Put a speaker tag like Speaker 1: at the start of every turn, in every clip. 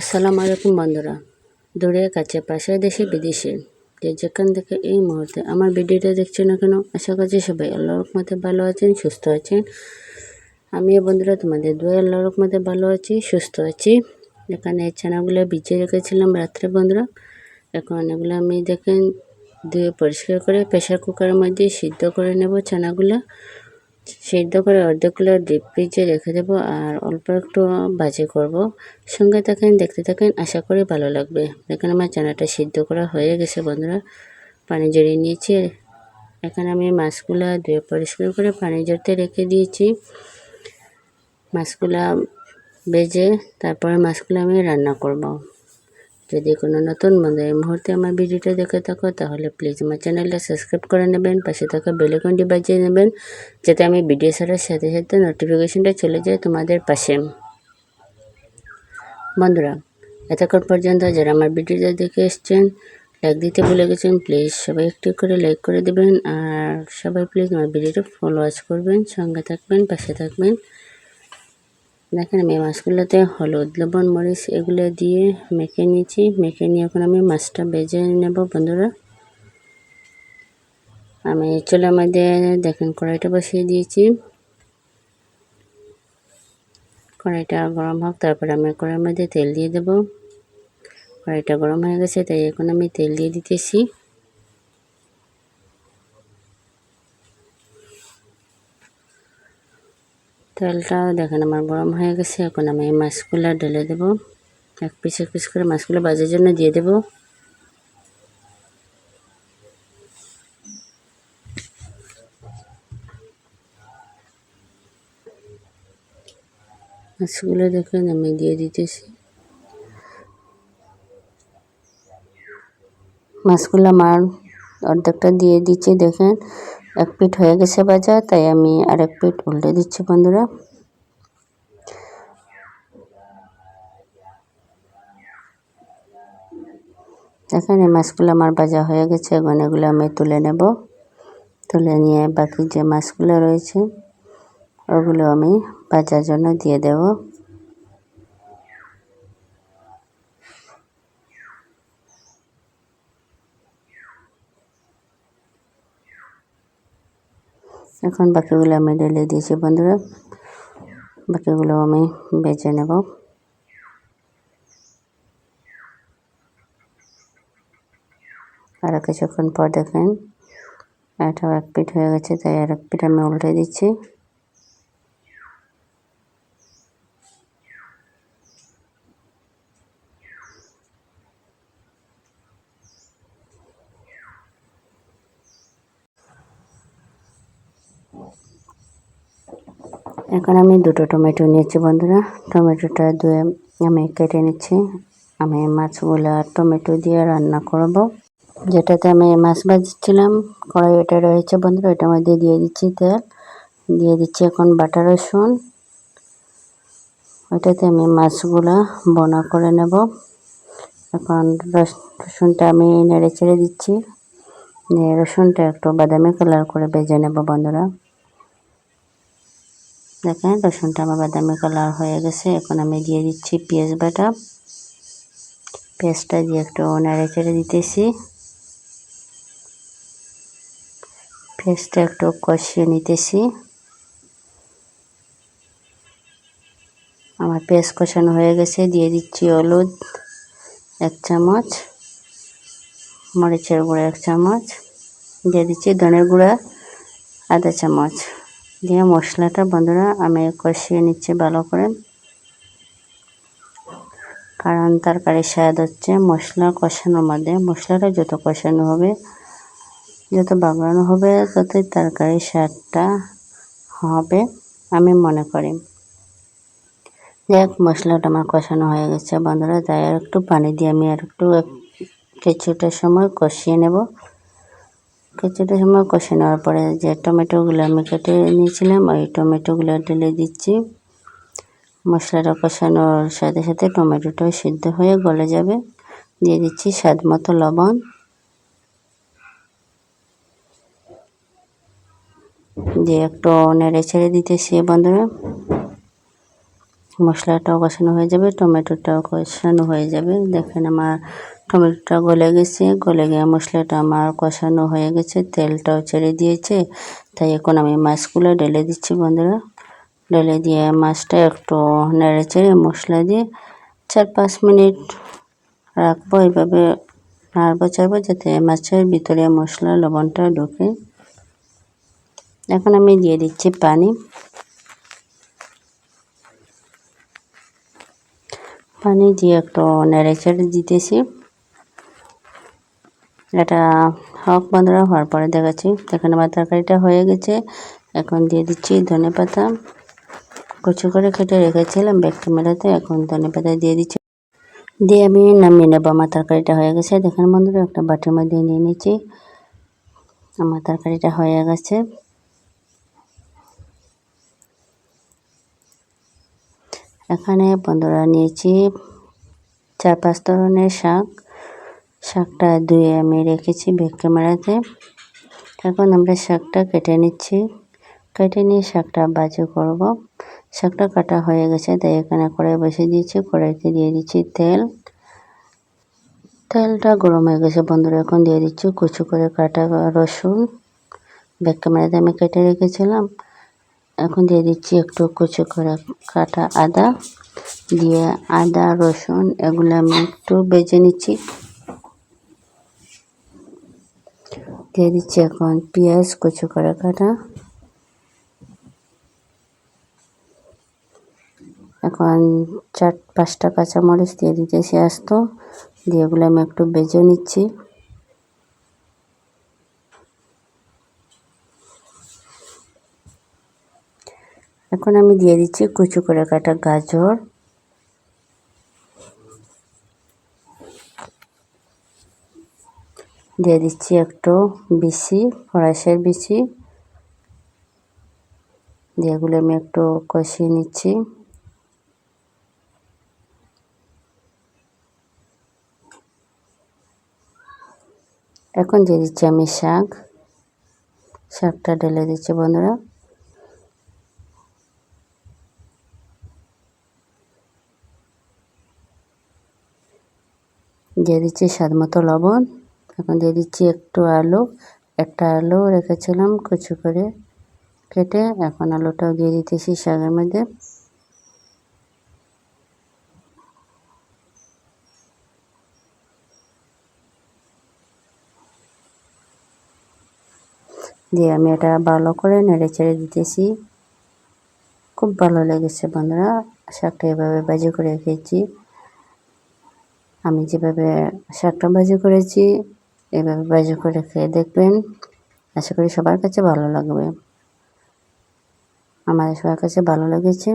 Speaker 1: আসসালামু আলাইকুম বন্ধুরা। দূরে কাছে পাশে দেশে বিদেশে। যে যেখান থেকে এই মুহূর্তে আমার ভিডিওটা দেখছেন না কেন, আশা করছি সবাই আল্লাহ রকমতে ভালো আছেন, সুস্থ আছেন। আমিও বন্ধুরা তোমাদের দুই আল্লাহ রকমতে ভালো আছি, সুস্থ আছি। এখানে এই ছানাগুলো ভিজিয়ে রেখেছিলাম রাত্রে বন্ধুরা। এখন এগুলো আমি দেখেন, ধুয়ে পরিষ্কার করে প্রেশার কুকারের মধ্যে সিদ্ধ করে নেব ছানাগুলো সিদ্ধ করে অর্ধেকগুলো ডিপ ফ্রিজে রেখে দেবো আর অল্প একটু বাজে করব। সঙ্গে থাকেন, দেখতে থাকেন, আশা করি ভালো লাগবে। এখানে আমার চানাটা সিদ্ধ করা হয়ে গেছে, বন্ধুরা। পানি জড়িয়ে নিয়েছি। এখানে আমি মাছগুলো ধুয়ে পরিষ্কার করে পানি জড়তে রেখে দিয়েছি। মাছগুলা বেজে তারপরে মাছগুলো আমি রান্না করব। যদি কোনো নতুন বন্ধু এই মুহূর্তে আমার ভিডিওটা দেখে থাকো, তাহলে প্লিজ আমার চ্যানেলটা সাবস্ক্রাইব করে নেবেন, পাশে থাকা বেলেকনটি বাজিয়ে নেবেন, যাতে আমি ভিডিও ছাড়ার সাথে সাথে নোটিফিকেশনটা চলে যায় তোমাদের পাশে। বন্ধুরা, এতক্ষণ পর্যন্ত যারা আমার ভিডিওটা দেখে এসছেন লাইক দিতে ভুলে গেছেন প্লিজ সবাই একটু করে লাইক করে দেবেন, আর সবাই প্লিজ আমার ভিডিওটা ফলো ওয়াচ করবেন, সঙ্গে থাকবেন, পাশে থাকবেন। দেখেন আমি মাছগুলোতে হলুদ, লবণ, মরিচ এগুলো দিয়ে মেখে নিয়েছি। মেখে নিয়ে এখন আমি মাছটা বেজে নেব বন্ধুরা। আমি চুলার মধ্যে দেখেন কড়াইটা বসিয়ে দিয়েছি। কড়াইটা গরম হোক, তারপরে আমি কড়াইয়ের মধ্যে তেল দিয়ে দেব। কড়াইটা গরম হয়ে গেছে, তাই এখন আমি তেল দিয়ে দিতেছি। তেলটা দেখেন আমার গরম হয়ে গেছে। এখন আমি এই মাছগুলো ঢেলে দেবো। এক পিস এক পিস করে মাছগুলো বাজার জন্য দিয়ে দেব। মাছগুলো দেখেন আমি দিয়ে দিতেছি। মাছগুলো আমার অর্ধেকটা দিয়ে দিচ্ছে, দেখেন। এক পিঠ হয়ে গেছে বাজা তাই আমি আরেক পিঠ উল্টে দিচ্ছি বন্ধুরা। এখানে মাছগুলো আমার ভাজা হয়ে গেছে, এখন এগুলো আমি তুলে নেব। তুলে নিয়ে বাকি যে মাছগুলো রয়েছে, ওগুলো আমি ভাজার জন্য দিয়ে দেব। এখন বাকিগুলো আমি ডেলে দিয়েছি, বন্ধুরা। বাকিগুলো আমি বেঁচে নেব। আরও কিছুক্ষণ পর দেখেন, এটাও এক পিঠ হয়ে গেছে, তাই আর এক পিঠ আমি উল্টে দিচ্ছি। এখন আমি দুটো টমেটো নিয়েছি বন্ধুরা। টমেটোটা ধুয়ে আমি কেটে নিচ্ছি। আমি মাছগুলো টমেটো দিয়ে রান্না করব। যেটাতে আমি মাছ ভাজছিলাম কড়াই ওটা রয়েছে বন্ধুরা ওটার মধ্যে দিয়ে দিচ্ছি তেল। দিয়ে দিচ্ছি এখন বাটা রসুন। ওইটাতে আমি মাছগুলা বোনা করে নেব। এখন রসুনটা আমি নেড়ে ছেড়ে দিচ্ছি রসুনটা একটু বাদামি কালার করে ভেজে নেব বন্ধুরা। দেখেন রসুনটা আমার বাদামি কালার হয়ে গেছে। এখন আমি দিয়ে দিচ্ছি পেঁয়াজ বাটা। পেঁয়াজটা দিয়ে একটু নেড়ে চেড়ে দিতেছি। পেঁয়াজটা একটু কষিয়ে নিতেছি। আমার পেঁয়াজ কষানো হয়ে গেছে। দিয়ে দিচ্ছি হলুদ এক চামচ, মরিচের গুঁড়া এক চামচ, দিয়ে দিচ্ছি ধনের গুঁড়া আধা চামচ। দিয়ে মশলাটা বন্ধুরা আমি কষিয়ে নিচ্ছি ভালো করে। কারণ তরকারির স্বাদ হচ্ছে মশলা কষানোর মধ্যে। মশলাটা যত কষানো হবে, যত বাগানো হবে, ততই তরকারির স্বাদটা হবে আমি মনে করি। দেখ মশলাটা আমার কষানো হয়ে গেছে বন্ধুরা। তাই আর একটু পানি দিয়ে আমি আর একটু কিছুটা সময় কষিয়ে নেব। কিছুটা সময় কষে নেওয়ার পরে যে টমেটোগুলো আমি কেটে নিয়েছিলাম, ওই টমেটোগুলো ঢেলে দিচ্ছি। মশলাটা কষানোর সাথে সাথে টমেটোটাও সিদ্ধ হয়ে গলে যাবে। দিয়ে দিচ্ছি স্বাদ মতো লবণ। দিয়ে একটু নেড়ে ছেড়ে দিতেছি বন্ধুরা। মশলাটাও কষানো হয়ে যাবে, টমেটোটাও কষানো হয়ে যাবে। দেখেন আমার টমেটোটা গলে গেছে। গলে গিয়ে মশলাটা আমার কষানো হয়ে গেছে। তেলটাও ছেড়ে দিয়েছে। তাই এখন আমি মাছগুলো ঢেলে দিচ্ছি বন্ধুরা। ঢেলে দিয়ে মাছটা একটু নেড়ে চেড়ে মশলা দিয়ে চার পাঁচ মিনিট রাখব। এইভাবে নাড়বো, চাড়বো যাতে মাছের ভিতরে মশলা লবণটা ঢোকে। এখন আমি দিয়ে দিচ্ছি পানি। পানি দিয়ে একটু নেড়ে চেড়ে দিতেছি। এটা হক বন্ধুরা হওয়ার পরে দেখাচ্ছি। দেখেন আমার তরকারিটা হয়ে গেছে। এখন দিয়ে দিচ্ছি ধনে পাতা। কুচি করে কেটে রেখেছিলাম ব্যাগ ক্যামেরাতে এখন ধনে পাতা দিয়ে দিচ্ছি। দিয়ে আমি নামিয়ে নেব। আমার তরকারিটা হয়ে গেছে। দেখেন বন্ধুরা, একটা বাটির মধ্যে নিয়ে নিচ্ছি। আমার তরকারিটা হয়ে গেছে। এখানে বন্ধুরা নিয়েছি চার পাঁচ ধরনের শাক। শাকটা ধুয়ে আমি রেখেছি বেগ ক্যামেরাতে এখন আমরা শাকটা কেটে নিচ্ছি। কেটে নিয়ে শাকটা বাজি করব। শাকটা কাটা হয়ে গেছে, তাই এখানে কড়াই বসে দিয়েছি। কড়াইতে দিয়ে দিচ্ছি তেল। তেলটা গরম হয়ে গেছে, বন্ধুরা। এখন দিয়ে দিচ্ছি কুচু করে কাটা রসুন। ব্যাক ক্যামেরাতে আমি কেটে রেখেছিলাম। এখন দিয়ে দিচ্ছি একটু কুচু করে কাটা আদা। দিয়ে আদা, রসুন, এগুলো আমি একটু বেজে নিচ্ছি। দিয়ে দিচ্ছি এখন পেঁয়াজ কুচু করে কাটা এখন চার, পাঁচটা কাঁচামরিচ দিয়ে দিতেছি আস্ত। দিয়ে এগুলো আমি একটু বেজে নিচ্ছি। এখন আমি দিয়ে দিচ্ছি কুচু করে কাটা গাজর। দিয়ে দিচ্ছি একটু বিচি ফরাসের বিচি। দিয়ে এগুলো আমি একটু কষিয়ে নিচ্ছি। এখন দিয়ে দিচ্ছি আমি শাক। শাকটা ঢেলে দিচ্ছি বন্ধুরা। দিয়ে দিচ্ছি স্বাদ মতো লবণ। এখন দিয়ে দিচ্ছি একটু আলু। একটা আলু রেখেছিলাম কুচু করে কেটে, এখন আলুটাও দিয়ে দিতেছি শাকের মধ্যে। দিয়ে আমি এটা ভালো করে নেড়ে চেড়ে দিতেছি। খুব ভালো লেগেছে বন্ধুরা, শাকটা এভাবে বাজি করে খেয়েছি। আমি যেভাবে শাকটা ভাজি করেছি এভাবে ভাজি করে খেয়ে দেখবেন। আশা করি সবার কাছে ভালো লাগবে। আমাদের সবার কাছে ভালো লেগেছে।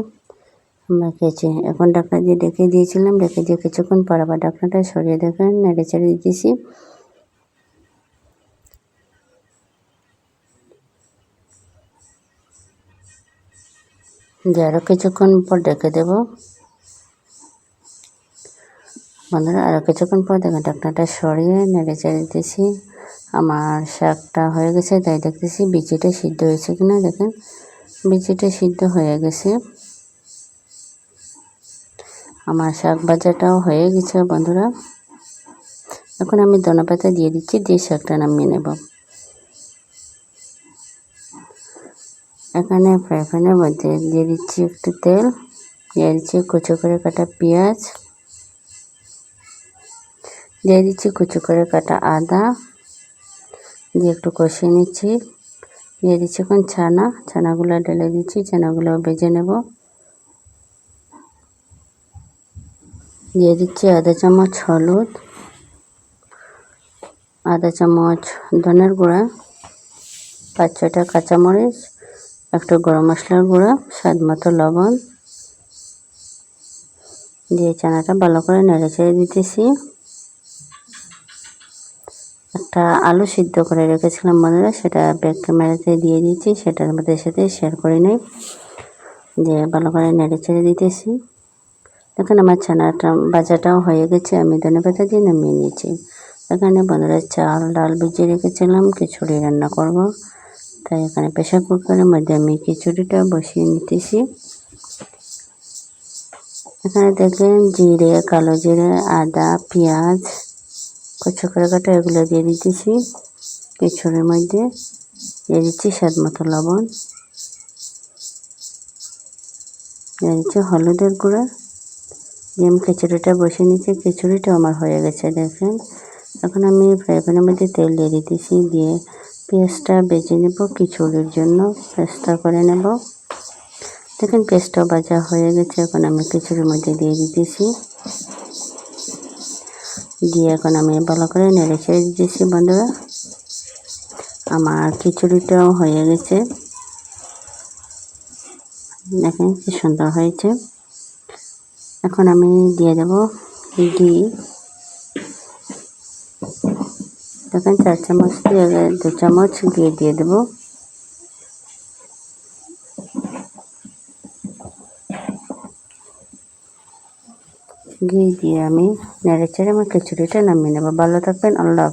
Speaker 1: আমরা খেয়েছি। এখন ডাক্তার দিয়ে ডেকে দিয়েছিলাম। ডেকে দিয়ে কিছুক্ষণ পর আবার ডাকনাটা সরিয়ে দেখেন নেড়ে চেড়ে দিতেছি। যে আরও কিছুক্ষণ পর ডেকে দেব। বন্ধুরা আরও কিছুক্ষণ পর দেখেন ঢাকনাটা সরিয়ে নেড়ে চেড়ে দিতেছি আমার শাকটা হয়ে গেছে, তাই দেখতেছি বিচিটা সিদ্ধ হয়েছে কিনা দেখেন। বিচিটা সিদ্ধ হয়ে গেছে। আমার শাক ভাজাটাও হয়ে গেছে বন্ধুরা। এখন আমি ধনেপাতা দিয়ে দিচ্ছি, দিয়ে শাকটা নামিয়ে নেব। এখানে ফ্রাই প্যানের মধ্যে দিয়ে দিচ্ছি একটু তেল, দিয়ে দিচ্ছি কুচো করে কাটা পেঁয়াজ। দিয়ে দিচ্ছি কুচো করে কাটা আদা, দিয়ে একটু কষিয়ে নিচ্ছি। দিয়ে দিচ্ছি এখন ছানা, ছানাগুলো ঢেলে দিচ্ছি, ছানাগুলো ভেজে নেব। দিয়ে দিচ্ছি আধা চামচ হলুদ আধা চামচ ধনের গুঁড়া, পাঁচ ছটা কাঁচামরিচ, একটু গরম মশলার গুঁড়া, স্বাদ মতো লবণ। দিয়ে চানাটা ভালো করে নেড়ে ছেড়ে দিতেছি। একটা আলু সিদ্ধ করে রেখেছিলাম বন্ধুরা, সেটা ব্যাক ক্যামেরাতে দিয়ে দিয়েছি সেটার মধ্যে সাথে শেয়ার করে নেই। দিয়ে ভালো করে নেড়ে ছেড়ে দিতেছি। দেখেন, আমার ছানাটা বাজাটাও হয়ে গেছে, আমি ধনে পাতা দিয়ে নামিয়ে নিয়েছি। এখানে বন্ধুরা চাল, ডাল ভিজিয়ে রেখেছিলাম, খিচুড়ি রান্না করব। তাই এখানে প্রেশার কুকারের মধ্যে আমি খিচুড়িটা বসিয়ে নিতেছি। এখানে দেখেন, জিরে, কালো জিরে, আদা, পেঁয়াজ কচু করে কাটা এগুলো দিয়ে দিতেছি খিচুড়ির মধ্যে। দিয়ে দিচ্ছি স্বাদ মতো লবণ। দিয়ে দিচ্ছি হলুদের গুঁড়া। দিয়ে আমি খিচুড়িটা বসে নিচ্ছি। খিচুড়িটা আমার হয়ে গেছে, দেখেন। এখন আমি ফ্রাই প্যানের মধ্যে তেল দিয়ে দিতেছি। দিয়ে পেঁয়াজটা বেজে নেব খিচুড়ির জন্য। পেস্তা করে নেব। দেখেন পেস্টটা ভাজা হয়ে গেছে। এখন আমি খিচুড়ির মধ্যে দিয়ে দিতেছি। দিয়ে এখন আমি ভালো করে নেড়ে ছেড়ে দিতেছি বন্ধুরা। আমার খিচুড়িটাও হয়ে গেছে। দেখেন কি সুন্দর হয়েছে। এখন আমি দিয়ে দেব ঘি। দেখেন চার চামচ দিয়ে, দু চামচ ঘি দিয়ে দেব। ঘি দিয়ে আমি নেড়ে চেড়ে আমার খিচুড়িটা নামিয়ে নেব। ভালো থাকবেন আল্লাহ